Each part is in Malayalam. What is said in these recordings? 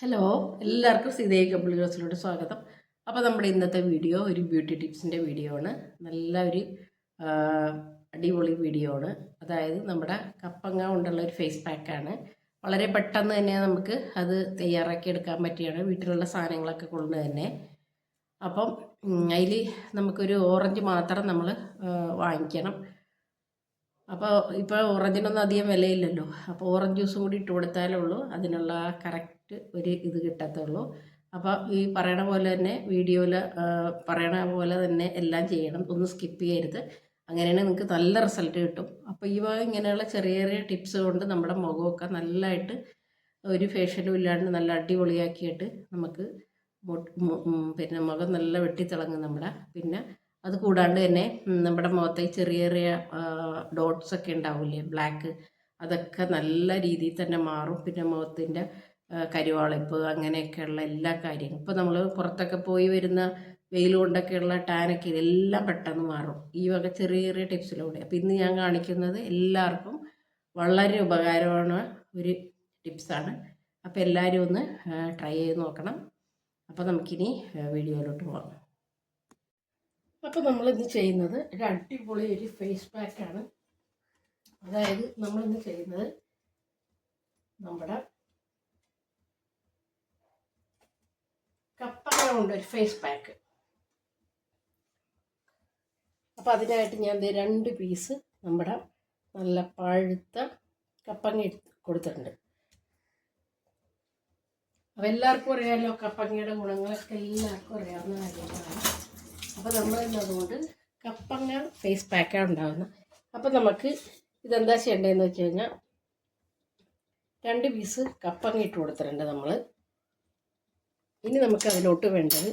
ഹലോ എല്ലാവർക്കും സീതയെ കമ്പിളി സ്വാഗതം. അപ്പോൾ നമ്മുടെ ഇന്നത്തെ വീഡിയോ ഒരു ബ്യൂട്ടി ടിപ്സിന്റെ വീഡിയോ ആണ്. നല്ല ഒരു അടിപൊളി വീഡിയോ ആണ്. അതായത് നമ്മുടെ കപ്പങ്ങ കൊണ്ടുള്ള ഒരു ഫേസ് പാക്കാണ് വളരെ പെട്ടെന്ന് തന്നെ നമുക്ക് അത് തയ്യാറാക്കി എടുക്കാൻ പറ്റിയാണ്. വീട്ടിലുള്ള സാധനങ്ങളൊക്കെ കൊണ്ട് തന്നെ. അപ്പം അതിൽ നമുക്കൊരു ഓറഞ്ച് മാത്രം നമ്മൾ വാങ്ങിക്കണം. അപ്പോൾ ഇപ്പോൾ ഓറഞ്ചിനൊന്നും അധികം വിലയില്ലല്ലോ. അപ്പോൾ ഓറഞ്ച് ജ്യൂസും കൂടി ഇട്ട് കൊടുത്താലേ ഉള്ളൂ. അതിനുള്ള കറക്റ്റ് ഒരു ഇത് കിട്ടത്തുള്ളൂ. അപ്പോൾ ഈ പറയണ പോലെ തന്നെ വീഡിയോയിൽ പറയണ പോലെ തന്നെ എല്ലാം ചെയ്യണം. ഒന്ന് സ്കിപ്പ് ചെയ്യരുത്. അങ്ങനെയാണെങ്കിൽ നിങ്ങൾക്ക് നല്ല റിസൾട്ട് കിട്ടും. അപ്പോൾ ഈ വക ഇങ്ങനെയുള്ള ചെറിയ ചെറിയ ടിപ്സ് കൊണ്ട് നമ്മുടെ മുഖമൊക്കെ നല്ലതായിട്ട് ഒരു ഫേഷ്യലും ഇല്ലാണ്ട് നല്ല അടിപൊളിയാക്കിയിട്ട് നമുക്ക് പിന്നെ മുഖം നല്ല വെട്ടിത്തിളങ്ങും നമ്മുടെ. പിന്നെ അത് കൂടാണ്ട് തന്നെ നമ്മുടെ മുഖത്തെ ചെറിയ ചെറിയ ഡോട്ട്സ് ഒക്കെ ഉണ്ടാവില്ലേ ബ്ലാക്ക് അതൊക്കെ നല്ല രീതിയിൽ തന്നെ മാറും. പിന്നെ മുഖത്തിന്റെ കരുവാളിപ്പ് അങ്ങനെയൊക്കെയുള്ള എല്ലാ കാര്യങ്ങളും. ഇപ്പോൾ നമ്മൾ പുറത്തൊക്കെ പോയി വരുന്ന വെയിൽ കൊണ്ടൊക്കെയുള്ള ടാനൊക്കെ ഇതെല്ലാം പെട്ടെന്ന് മാറും. ഈ വക ചെറിയ ചെറിയ ടിപ്സിലൂടെ. അപ്പോൾ ഇന്ന് ഞാൻ കാണിക്കുന്നത് എല്ലാവർക്കും വളരെ ഉപകാരമാണ് ഒരു ടിപ്സാണ്. അപ്പോൾ എല്ലാവരും ഒന്ന് ട്രൈ ചെയ്ത് നോക്കണം. അപ്പോൾ നമുക്കിനി വീഡിയോയിലോട്ട് പോകാം. അപ്പോൾ നമ്മളിന്ന് ചെയ്യുന്നത് ഒരു അടിപൊളി ഒരു ഫേസ് പാക്കാണ്. അതായത് നമ്മളിന്ന് ചെയ്യുന്നത് നമ്മുടെ കൊണ്ട് ഒരു ഫേസ് പാക്ക് അപ്പോൾ അതിനായിട്ട് ഞാൻ രണ്ട് പീസ് നമ്മുടെ നല്ല പഴുത്ത കപ്പങ്ങ കൊടുത്തിട്ടുണ്ട്. അപ്പോൾ എല്ലാവർക്കും അറിയാമല്ലോ കപ്പങ്ങയുടെ ഗുണങ്ങളൊക്കെ എല്ലാവർക്കും അറിയാവുന്ന കാര്യങ്ങളാണ്. അപ്പോൾ നമ്മൾ അതുകൊണ്ട് കപ്പങ്ങ ഫേസ് പാക്കാണ് ഉണ്ടാകുന്നത് അപ്പോൾ നമുക്ക് ഇതെന്താ ചെയ്യേണ്ടതെന്ന് വെച്ച് കഴിഞ്ഞാൽ രണ്ട് പീസ് കപ്പങ്ങ ഇട്ട് കൊടുത്തിട്ടുണ്ട് നമ്മൾ ഇനി നമുക്ക് അതിലോട്ട് വേണ്ടത്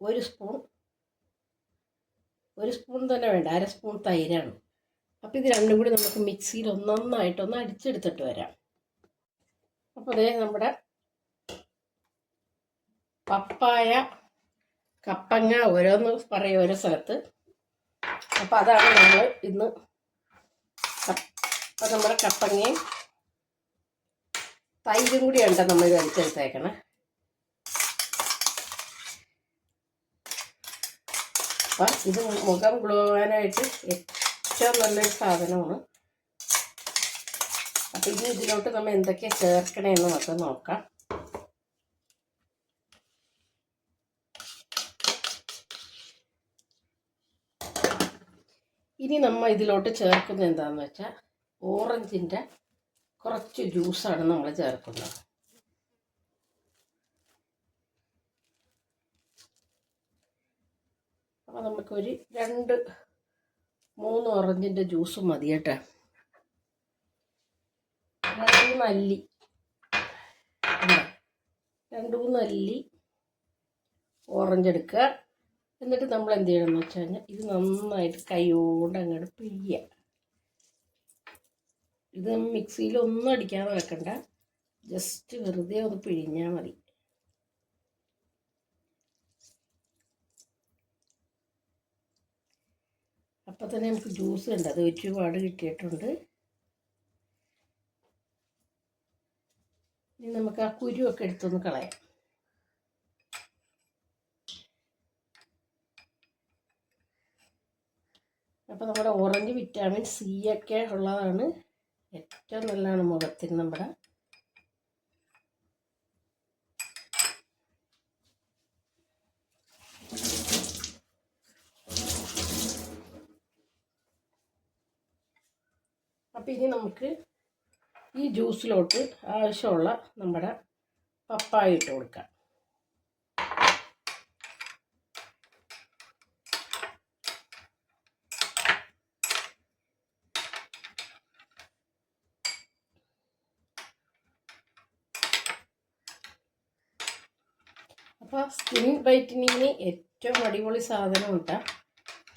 ഒരു സ്പൂൺ ഒരു സ്പൂൺ തന്നെ വേണ്ട അര സ്പൂൺ തൈരാണ്. അപ്പോൾ ഇത് രണ്ടും കൂടി നമുക്ക് മിക്സിയിൽ ഒന്നൊന്നായിട്ടൊന്ന് അടിച്ചെടുത്തിട്ട് വരാം. അപ്പോൾ അതേ നമ്മുടെ പപ്പായ കപ്പങ്ങ ഓരോന്ന് പറയും ഓരോ സ്ഥലത്ത്. അപ്പോൾ അതാണ് നമ്മൾ ഇന്ന് അപ്പം നമ്മുടെ കപ്പങ്ങയും തൈരും കൂടിയാണ് നമ്മൾ ഇത് അടിച്ചെടുത്തേക്കണേ അപ്പം ഇത് മുഖം ഗ്ലോവാനായിട്ട് ഏറ്റവും നല്ലൊരു സാധനമാണ്. അപ്പം ഇനി ഇതിലോട്ട് നമ്മൾ എന്തൊക്കെയാണ് ചേർക്കണേന്ന് നമുക്ക് നോക്കാം. ഇനി നമ്മൾ ഇതിലോട്ട് ചേർക്കുന്നത് എന്താണെന്ന് വെച്ചാൽ ഓറഞ്ചിന്റെ കുറച്ച് ജ്യൂസാണ് നമ്മൾ ചേർക്കുന്നത്. അപ്പോൾ നമുക്കൊരു രണ്ട് മൂന്ന് ഓറഞ്ചിന്റെ ജ്യൂസ് മതി കേട്ടോ. മൂന്ന് അല്ലി? രണ്ട് മൂന്ന് അല്ലി ഓറഞ്ച് എടുക്കുക. എന്നിട്ട് നമ്മൾ എന്ത് ചെയ്യണമെന്ന് വെച്ച് കഴിഞ്ഞാൽ ഇത് നന്നായിട്ട് കൈകൊണ്ട് അങ്ങോട്ട് പിഴിയുക. ഇത് മിക്സിയിൽ ഒന്നും അടിക്കാതെ വെക്കണ്ട. ജസ്റ്റ് വെറുതെ ഒന്ന് പിഴിഞ്ഞാൽ മതി. അപ്പം തന്നെ നമുക്ക് ജ്യൂസ് ഉണ്ട്. അത് ഒരുപാട് കിട്ടിയിട്ടുണ്ട്. ഇനി നമുക്ക് ആ കുരുവൊക്കെ എടുത്തൊന്ന് കളയാം. അപ്പോൾ നമ്മുടെ ഓറഞ്ച് വിറ്റാമിൻ സി ഒക്കെ ഉള്ളതാണ്. ഏറ്റവും നല്ലതാണ് മുഖത്തിന് നമ്മുടെ അപ്പം ഇനി നമുക്ക് ഈ ജ്യൂസിലോട്ട് ആവശ്യമുള്ള നമ്മുടെ പപ്പായ ഇട്ട് കൊടുക്കാം അപ്പോൾ സ്കിൻ വൈറ്റനിങ്ങിന് ഏറ്റവും അടിപൊളി സാധനം ഉണ്ടാ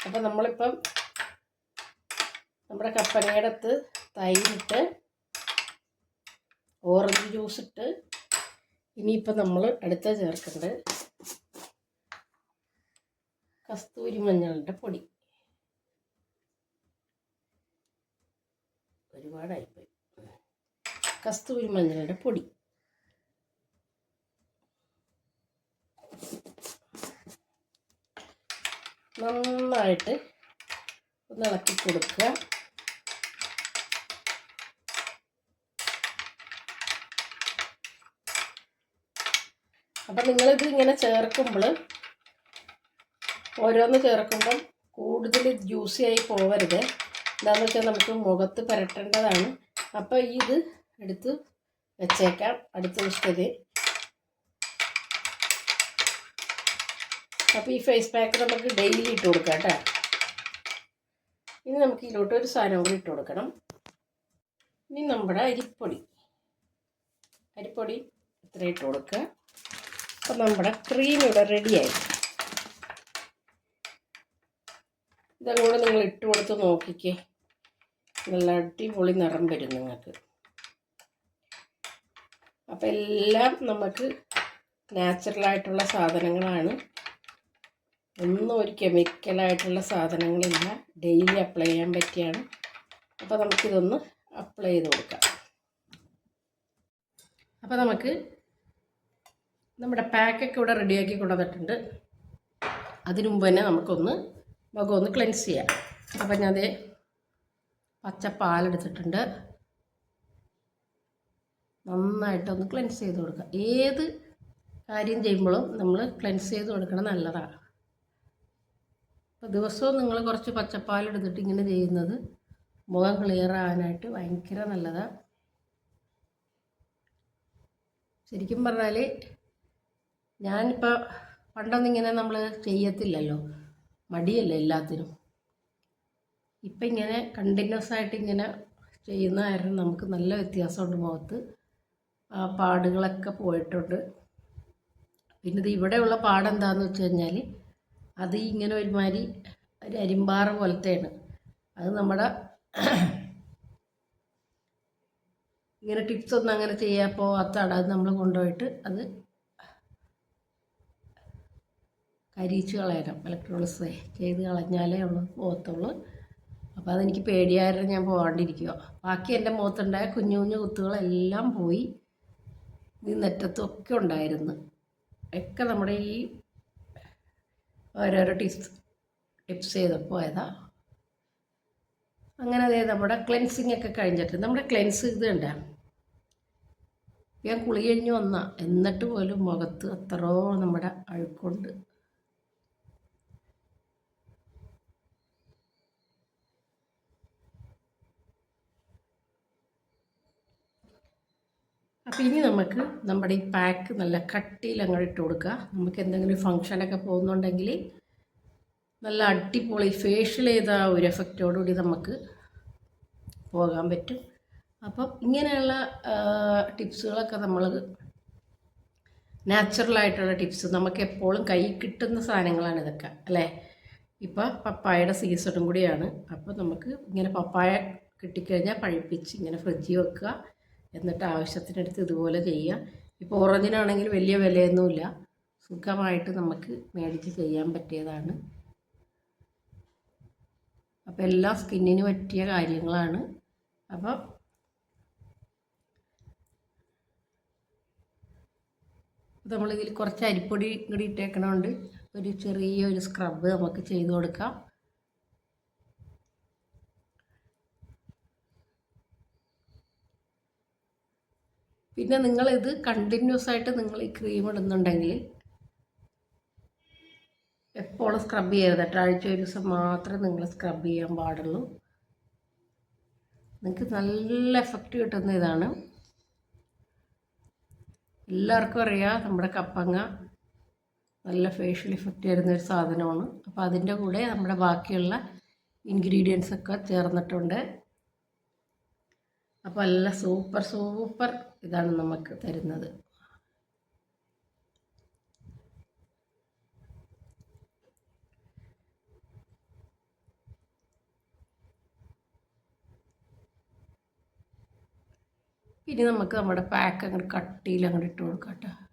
അപ്പോൾ നമ്മളിപ്പം നമ്മുടെ കപ്പനയുടെ അടുത്ത് തൈരിട്ട് ഓറഞ്ച് ജ്യൂസ് ഇട്ട് ഇനിയിപ്പോൾ നമ്മൾ അടുത്ത ചേർക്കേണ്ടത് കസ്തൂരി മഞ്ഞളുടെ പൊടി. ഒരുപാടായിപ്പോയി. കസ്തൂരി മഞ്ഞളുടെ പൊടി. നന്നായിട്ട് ഒന്ന് ഇളക്കി കൊടുക്കുക. അപ്പം നിങ്ങളിത് ഇങ്ങനെ ചേർക്കുമ്പോൾ ഓരോന്ന് ചേർക്കുമ്പം കൂടുതൽ ജ്യൂസി ആയി പോവരുത്. എന്താണെന്ന് വെച്ചാൽ നമുക്ക് മുഖത്ത് പുരട്ടേണ്ടതാണ്. അപ്പോൾ ഇത് എടുത്ത് വെച്ചേക്കാം. അടുത്ത ദിവസത്തേത് അപ്പോൾ ഈ ഫേസ് പാക്ക് നമുക്ക് ഡെയിലി ഇട്ട് കൊടുക്കാം കേട്ടോ. ഇനി നമുക്ക് ഇതിലോട്ട് ഒരു സാധനം കൂടി ഇട്ട് കൊടുക്കണം. ഇനി നമ്മുടെ അരിപ്പൊടി. അരിപ്പൊടി ഇത്ര ഇട്ട് കൊടുക്കുക. അപ്പം നമ്മുടെ ക്രീം ഇവിടെ റെഡിയായി ഇതങ്ങോട്ട് നിങ്ങൾ ഇട്ട് കൊടുത്ത് നോക്കിക്കേ. നല്ല അടിപൊളി നിറം വരും നിങ്ങൾക്ക്. അപ്പം എല്ലാം നമുക്ക് നാച്ചുറലായിട്ടുള്ള സാധനങ്ങളാണ്. ഒന്നും ഒരു കെമിക്കലായിട്ടുള്ള സാധനങ്ങളില്ല. ഡെയിലി അപ്ലൈ ചെയ്യാൻ പറ്റിയാണ്. അപ്പോൾ നമുക്കിതൊന്ന് അപ്ലൈ ചെയ്ത് കൊടുക്കാം. അപ്പോൾ നമുക്ക് നമ്മുടെ പാക്കൊക്കെ ഇവിടെ റെഡിയാക്കി കൊണ്ടുവന്നിട്ടുണ്ട്. അതിനു മുമ്പ് തന്നെ നമുക്കൊന്ന് മുഖം ഒന്ന് ക്ലെൻസ് ചെയ്യാം. അപ്പം ഞാൻ അതേ പച്ച പാലെടുത്തിട്ടുണ്ട് നന്നായിട്ടൊന്ന് ക്ലെൻസ് ചെയ്ത് കൊടുക്കുക ഏത് കാര്യം ചെയ്യുമ്പോഴും നമ്മൾ ക്ലെൻസ് ചെയ്ത് കൊടുക്കണം നല്ലതാണ്. അപ്പോൾ ദിവസവും നിങ്ങൾ കുറച്ച് പച്ചപ്പാലെടുത്തിട്ട് ഇങ്ങനെ ചെയ്യുന്നത് മുഖം ക്ലിയർ ആകാനായിട്ട് ഭയങ്കര നല്ലതാണ് ശരിക്കും പറഞ്ഞാൽ ഞാനിപ്പോൾ പണ്ടൊന്നും ഇങ്ങനെ നമ്മൾ ചെയ്യത്തില്ലല്ലോ. മടിയല്ലേ എല്ലാത്തിനും. ഇപ്പം ഇങ്ങനെ കണ്ടിന്യൂസ് ആയിട്ട് ഇങ്ങനെ ചെയ്യുന്ന കാരണം നമുക്ക് നല്ല വ്യത്യാസമുണ്ട് മുഖത്ത്. ആ പാടുകളൊക്കെ പോയിട്ടുണ്ട്. പിന്നെ ഇത് ഇവിടെയുള്ള പാടെന്താന്ന് വെച്ച് കഴിഞ്ഞാൽ അത് ഇങ്ങനെ ഒരുമാതിരി ഒരു അരിമ്പാറ പോലത്തെയാണ്. അത് നമ്മുടെ ഇങ്ങനെ ടിപ്സ് ഒന്നും അങ്ങനെ ചെയ്യാൻ പോകാത്തതാണ് അത് നമ്മൾ കൊണ്ടുപോയിട്ട് അത് കരിയിച്ച് കളയണം. ഇലക്ട്രോളിക്സ് ചെയ്ത് കളഞ്ഞാലേ ഉള്ളൂ പോകത്തുള്ളൂ. അപ്പോൾ അതെനിക്ക് പേടിയായിരുന്നു ഞാൻ പോകാണ്ടിരിക്കുക ബാക്കി എന്റെ മുഖത്തുണ്ടായ കുഞ്ഞു കുഞ്ഞു കുത്തുകളെല്ലാം പോയി. ഈ ഉണ്ടായിരുന്നു. ഒക്കെ നമ്മുടെ ഈ ഓരോരോ ടിപ്സ് ടിപ്സ് ചെയ്തപ്പോൾ പോയതാ. അങ്ങനെ അതേ നമ്മുടെ ക്ലെൻസിങ് ഒക്കെ കഴിഞ്ഞിട്ട് നമ്മുടെ ക്ലെൻസ് ഇത് കണ്ട? ഞാൻ കുളി കഴിഞ്ഞ് വന്ന എന്നിട്ട് പോലും മുഖത്ത് അത്രയോ നമ്മുടെ അഴുക്കുണ്ട്. അപ്പോൾ ഇനി നമുക്ക് നമ്മുടെ ഈ പാക്ക് നല്ല കട്ടിയിൽ അങ്ങോട്ട് ഇട്ട് കൊടുക്കുക. നമുക്ക് എന്തെങ്കിലും ഫങ്ഷനൊക്കെ പോകുന്നുണ്ടെങ്കിൽ നല്ല അടിപൊളി ഫേഷ്യൽ ചെയ്ത ഒരു എഫക്റ്റോടുകൂടി നമുക്ക് പോകാൻ പറ്റും. അപ്പം ഇങ്ങനെയുള്ള ടിപ്സുകളൊക്കെ നമ്മൾ നാച്ചുറലായിട്ടുള്ള ടിപ്സ് നമുക്ക് എപ്പോഴും കൈ കിട്ടുന്ന സാധനങ്ങളാണ് ഇതൊക്കെ അല്ലേ? ഇപ്പോൾ പപ്പായയുടെ സീസണും കൂടിയാണ്. അപ്പോൾ നമുക്ക് ഇങ്ങനെ പപ്പായ കിട്ടിക്കഴിഞ്ഞാൽ പഴിപ്പിച്ച് ഇങ്ങനെ ഫ്രിഡ്ജിൽ വെക്കുക. എന്നിട്ട് ആവശ്യത്തിനടുത്ത് ഇതുപോലെ ചെയ്യുക. ഇപ്പോൾ ഓറഞ്ചിനാണെങ്കിൽ വലിയ വിലയൊന്നുമില്ല. സുഖമായിട്ട് നമുക്ക് മേടിച്ച് ചെയ്യാൻ പറ്റിയതാണ്. അപ്പോൾ എല്ലാ സ്കിന്നിന് പറ്റിയ കാര്യങ്ങളാണ്. അപ്പോൾ നമ്മളിതിൽ കുറച്ച് അരിപ്പൊടി കൂടി ഇട്ടേക്കണോണ്ട് ഒരു ചെറിയൊരു സ്ക്രബ് നമുക്ക് ചെയ്ത് കൊടുക്കാം. പിന്നെ നിങ്ങളിത് കണ്ടിന്യൂസ് ആയിട്ട് നിങ്ങൾ ഈ ക്രീം ഇടുന്നുണ്ടെങ്കിൽ എപ്പോഴും സ്ക്രബ് ചെയ്യരുത് ആഴ്ച ഒരു ദിവസം മാത്രമേ നിങ്ങൾ സ്ക്രബ് ചെയ്യാൻ പാടുള്ളൂ. നിങ്ങൾക്ക് നല്ല എഫക്റ്റ് കിട്ടുന്ന ഇതാണ്. എല്ലാവർക്കും അറിയാം നമ്മുടെ കപ്പങ്ങ നല്ല ഫേഷ്യൽ ഇഫക്റ്റ് വരുന്ന ഒരു സാധനമാണ്. അപ്പോൾ അതിന്റെ കൂടെ നമ്മുടെ ബാക്കിയുള്ള ഇൻഗ്രീഡിയൻസ് ഒക്കെ ചേർന്നിട്ടുണ്ട്. അപ്പോൾ നല്ല സൂപ്പർ സൂപ്പർ ഇതാണ് നമുക്ക് തരുന്നത്. ഇനി നമുക്ക് നമ്മുടെ പാക്ക് അങ്ങോട്ട് കട്ടിയിൽ അങ്ങോട്ട് ഇട്ട് കൊടുക്കാം കേട്ടോ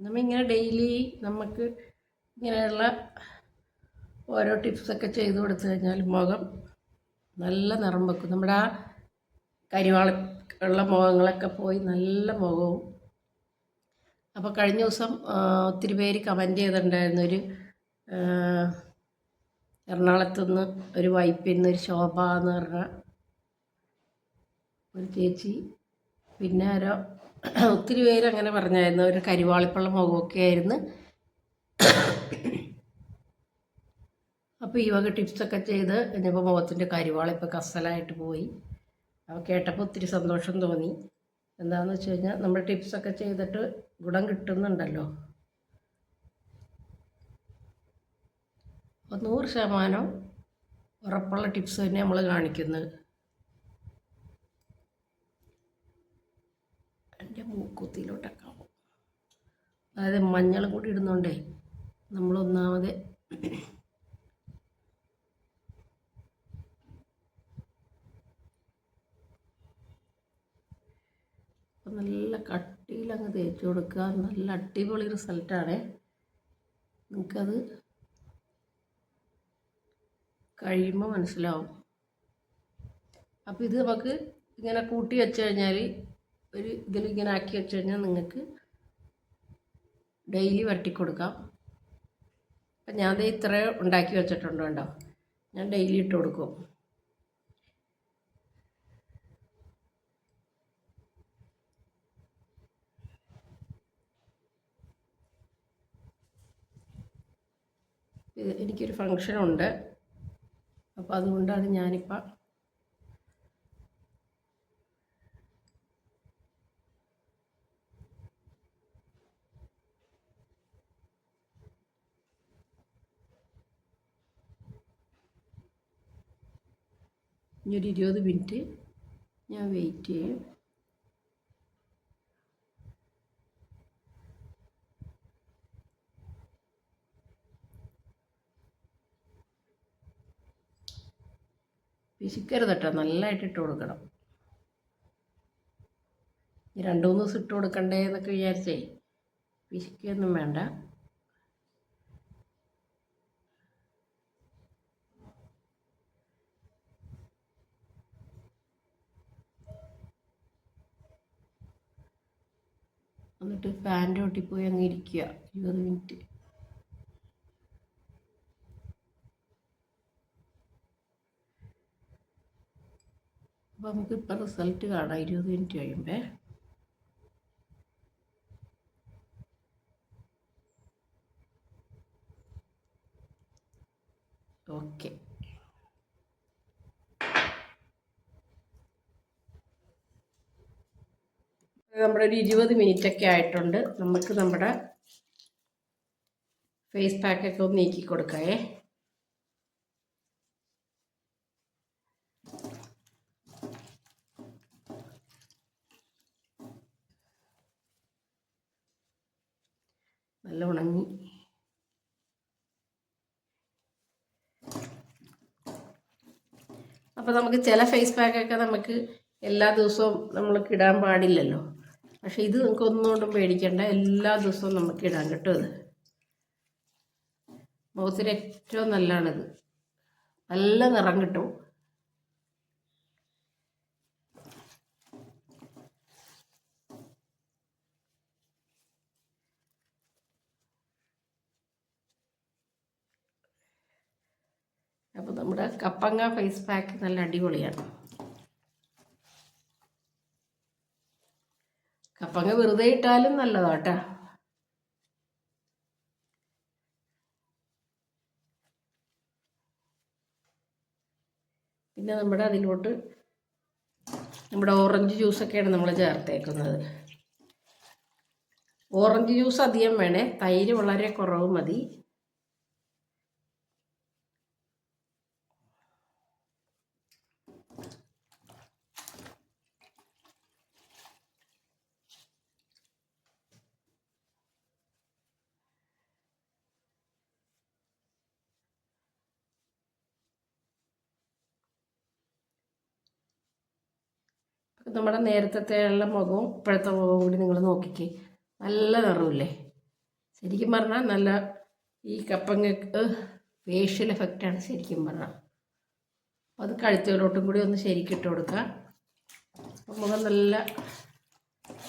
നമ്മളിങ്ങനെ ഡെയിലി നമുക്ക് ഇങ്ങനെയുള്ള ഓരോ ടിപ്സൊക്കെ ചെയ്ത് കൊടുത്തു കഴിഞ്ഞാൽ മുഖം നല്ല നിറം വെക്കും നമ്മുടെ ആ കരിവാള ഉള്ള മുഖങ്ങളൊക്കെ പോയി നല്ല മുഖവും. അപ്പോൾ കഴിഞ്ഞ ദിവസം ഒത്തിരി പേര് കമന്റ് ചെയ്തിട്ടുണ്ടായിരുന്നു ഒരു എറണാകുളത്തു നിന്ന് ഒരു വൈപ്പിൽ നിന്ന് ഒരു ശോഭ എന്ന് പറഞ്ഞ ഒരു ചേച്ചി പിന്നെ ഓരോ ഒത്തിരി പേര് അങ്ങനെ പറഞ്ഞായിരുന്നു. ഒരു കരിവാളിപ്പള്ള മുഖമൊക്കെ ആയിരുന്നു. അപ്പോൾ ഈ വക ടിപ്സൊക്കെ ചെയ്ത് ഇനിയിപ്പോൾ മുഖത്തിന്റെ കരിവാളിപ്പോൾ കസലായിട്ട് പോയി. അപ്പോൾ കേട്ടപ്പോൾ ഒത്തിരി സന്തോഷം തോന്നി. എന്താണെന്ന് വെച്ച് കഴിഞ്ഞാൽ നമ്മൾ ടിപ്സൊക്കെ ചെയ്തിട്ട് ഗുണം കിട്ടുന്നുണ്ടല്ലോ. അപ്പോൾ നൂറ് ശതമാനം ഉറപ്പുള്ള ടിപ്സ് തന്നെ നമ്മൾ കാണിക്കുന്നത് എന്റെ മൂക്കുത്തിയിലോട്ടൊക്കെ അതായത് മഞ്ഞളും കൂടി ഇടുന്നുണ്ടേ നമ്മളൊന്നാമത് അപ്പം നല്ല കട്ടിയിൽ അങ്ങ് തേച്ച് കൊടുക്കുക. നല്ല അടിപൊളി റിസൾട്ടാണ് നിങ്ങൾക്കത് കഴിയുമ്പോൾ മനസ്സിലാവും. അപ്പോൾ ഇത് നമുക്ക് ഇങ്ങനെ കൂട്ടി വെച്ച് കഴിഞ്ഞാൽ ഒരു ഇതിലിങ്ങനെ ആക്കി വെച്ച് കഴിഞ്ഞാൽ നിങ്ങൾക്ക് ഡെയിലി വരട്ടിക്കൊടുക്കാം അപ്പം ദേ ഇത്ര ഉണ്ടാക്കി വെച്ചിട്ടുണ്ട് കേട്ടോ ഞാൻ ഡെയിലി ഇട്ട് കൊടുക്കും. എനിക്കൊരു ഫങ്ഷനുണ്ട് അപ്പോൾ അതുകൊണ്ടാണ് ഞാനിപ്പോൾ ഇനി ഒരു ഇരുപത് മിനിറ്റ് ഞാൻ വെയിറ്റ് ചെയ്യും. പിശിക്കരുത് കേട്ടോ നല്ലതായിട്ട് ഇട്ട് കൊടുക്കണം. രണ്ട് മൂന്ന് ദിവസം ഇട്ട് കൊടുക്കണ്ടേ എന്നൊക്കെ വിചാരിച്ചേ. പിശിക്കൊന്നും വേണ്ട. എന്നിട്ട് പാന്റ് ഒട്ടിപ്പോയി പോയി അങ്ങ് ഇരിക്കുക. ഇരുപത് മിനിറ്റ്. അപ്പോൾ നമുക്കിപ്പോൾ റിസൾട്ട് കാണാം. ഇരുപത് മിനിറ്റ് കഴിയുമ്പേ. നമ്മുടെ ഒരു ഇരുപത് ഒക്കെ ആയിട്ടുണ്ട്. നമുക്ക് നമ്മുടെ ഫേസ് പാക്കൊക്കെ ഒന്ന് നീക്കി കൊടുക്കാവേ. നല്ല ഉണങ്ങി. അപ്പോൾ നമുക്ക് ചില ഫേസ് പാക്കൊക്കെ നമുക്ക് എല്ലാ ദിവസവും നമ്മൾക്ക് ഇടാൻ പാടില്ലല്ലോ. പക്ഷെ ഇത് നിങ്ങൾക്ക് ഒന്നുകൊണ്ടും പേടിക്കേണ്ട. എല്ലാ ദിവസവും നമുക്ക് ഇടാൻ കിട്ടും ഇത്. മുഖത്തിന് ഏറ്റവും നല്ലതാണിത്. നല്ല നിറം കിട്ടും. അപ്പോൾ നമ്മുടെ കപ്പങ്ങ ഫേസ് പാക്ക് നല്ല അടിപൊളിയാണ്. കപ്പങ്ങ വെറുതെ ഇട്ടാലും നല്ലതാട്ടാ. പിന്നെ നമ്മുടെ അതിലോട്ട് നമ്മുടെ ഓറഞ്ച് ജ്യൂസൊക്കെയാണ് നമ്മൾ ചേർത്തേക്കുന്നത്. ഓറഞ്ച് ജ്യൂസ് അധികം വേണേ തൈര് വളരെ കുറവ് മതി. നമ്മുടെ നേരത്തെ ഉള്ള മുഖവും ഇപ്പോഴത്തെ മുഖവും കൂടി നിങ്ങൾ നോക്കിക്കേ. നല്ല നിറവില്ലേ? ശരിക്കും പറഞ്ഞാൽ നല്ല ഈ കപ്പങ്ങക്ക് ഫേഷ്യൽ എഫക്റ്റാണ് ശരിക്കും പറഞ്ഞാൽ. അത് കഴുത്തുകളോട്ടും കൂടി ഒന്ന് ശരിക്കിട്ട് കൊടുക്കുക. അപ്പം മുഖം നല്ല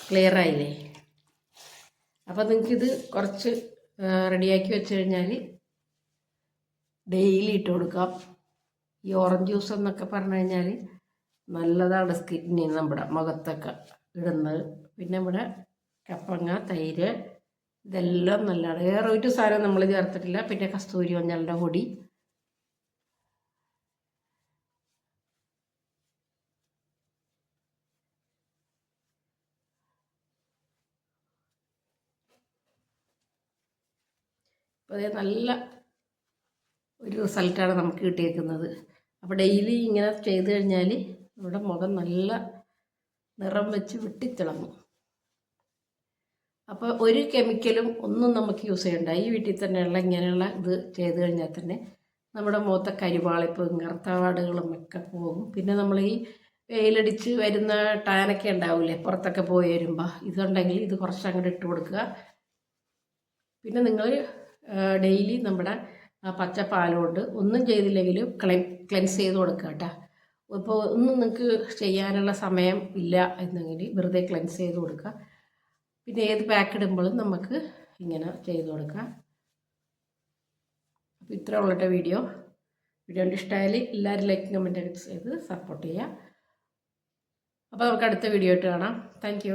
ക്ലിയർ ആയില്ലേ? അപ്പോൾ നിങ്ങൾക്കിത് കുറച്ച് റെഡിയാക്കി വെച്ച് കഴിഞ്ഞാൽ ഡെയിലി ഇട്ട് കൊടുക്കാം. ഈ ഓറഞ്ച് ജ്യൂസ് എന്നൊക്കെ പറഞ്ഞു കഴിഞ്ഞാൽ നല്ലതാണ് സ്കിന്നിന് നമ്മുടെ മുഖത്തൊക്കെ ഇടുന്നത്. പിന്നെ നമ്മുടെ കപ്പങ്ങ തൈര് ഇതെല്ലാം നല്ലതാണ്. വേറെ ഒരു സാധനം നമ്മൾ ചേർത്തിട്ടില്ല. പിന്നെ കസ്തൂരി മഞ്ഞളുടെ പൊടി. അപ്പോൾ അതേ നല്ല ഒരു റിസൾട്ടാണ് നമുക്ക് കിട്ടിയേക്കുന്നത്. അപ്പോൾ ഡെയിലി ഇങ്ങനെ ചെയ്ത് കഴിഞ്ഞാൽ നമ്മുടെ മുഖം നല്ല നിറം വെച്ച് വെട്ടിത്തിളങ്ങും. അപ്പോൾ ഒരു കെമിക്കലും ഒന്നും നമുക്ക് യൂസ് ചെയ്യണ്ട. ഈ വീട്ടിൽ തന്നെയുള്ള ഇങ്ങനെയുള്ള ഇത് ചെയ്ത് കഴിഞ്ഞാൽ തന്നെ നമ്മുടെ മുഖത്തെ കരിവാളിപ്പും കറുത്തവാടുകളും ഒക്കെ പോകും. പിന്നെ നമ്മൾ ഈ വെയിലടിച്ച് വരുന്ന ടാനൊക്കെ ഉണ്ടാവില്ലേ പുറത്തൊക്കെ പോയി വരുമ്പോൾ ഇതുണ്ടെങ്കിൽ ഇത് കുറച്ച് അങ്ങോട്ട് ഇട്ട് കൊടുക്കുക. പിന്നെ നിങ്ങൾ ഡെയിലി നമ്മുടെ പച്ച പാലുകൊണ്ട് ഒന്നും ചെയ്തില്ലെങ്കിലും ക്ലെൻ ക്ലെൻസ് ചെയ്ത് കൊടുക്കുക കേട്ടോ. ഇപ്പോൾ ഒന്നും നിങ്ങൾക്ക് ചെയ്യാനുള്ള സമയം ഇല്ല എന്നെങ്കിൽ വെറുതെ ക്ലെൻസ് ചെയ്ത് കൊടുക്കുക പിന്നെ ഏത് പാക്ക് ഇടുമ്പോഴും നമുക്ക് ഇങ്ങനെ ചെയ്ത് കൊടുക്കാം. അപ്പോൾ ഇത്ര ഉള്ളട്ടെ വീഡിയോ വീഡിയോ ഇഷ്ടമായാൽ എല്ലാവരും ലൈക്ക് കമന്റ് ചെയ്ത് സപ്പോർട്ട് ചെയ്യുക. അപ്പോൾ നമുക്ക് അടുത്ത വീഡിയോ ആയിട്ട് കാണാം. താങ്ക്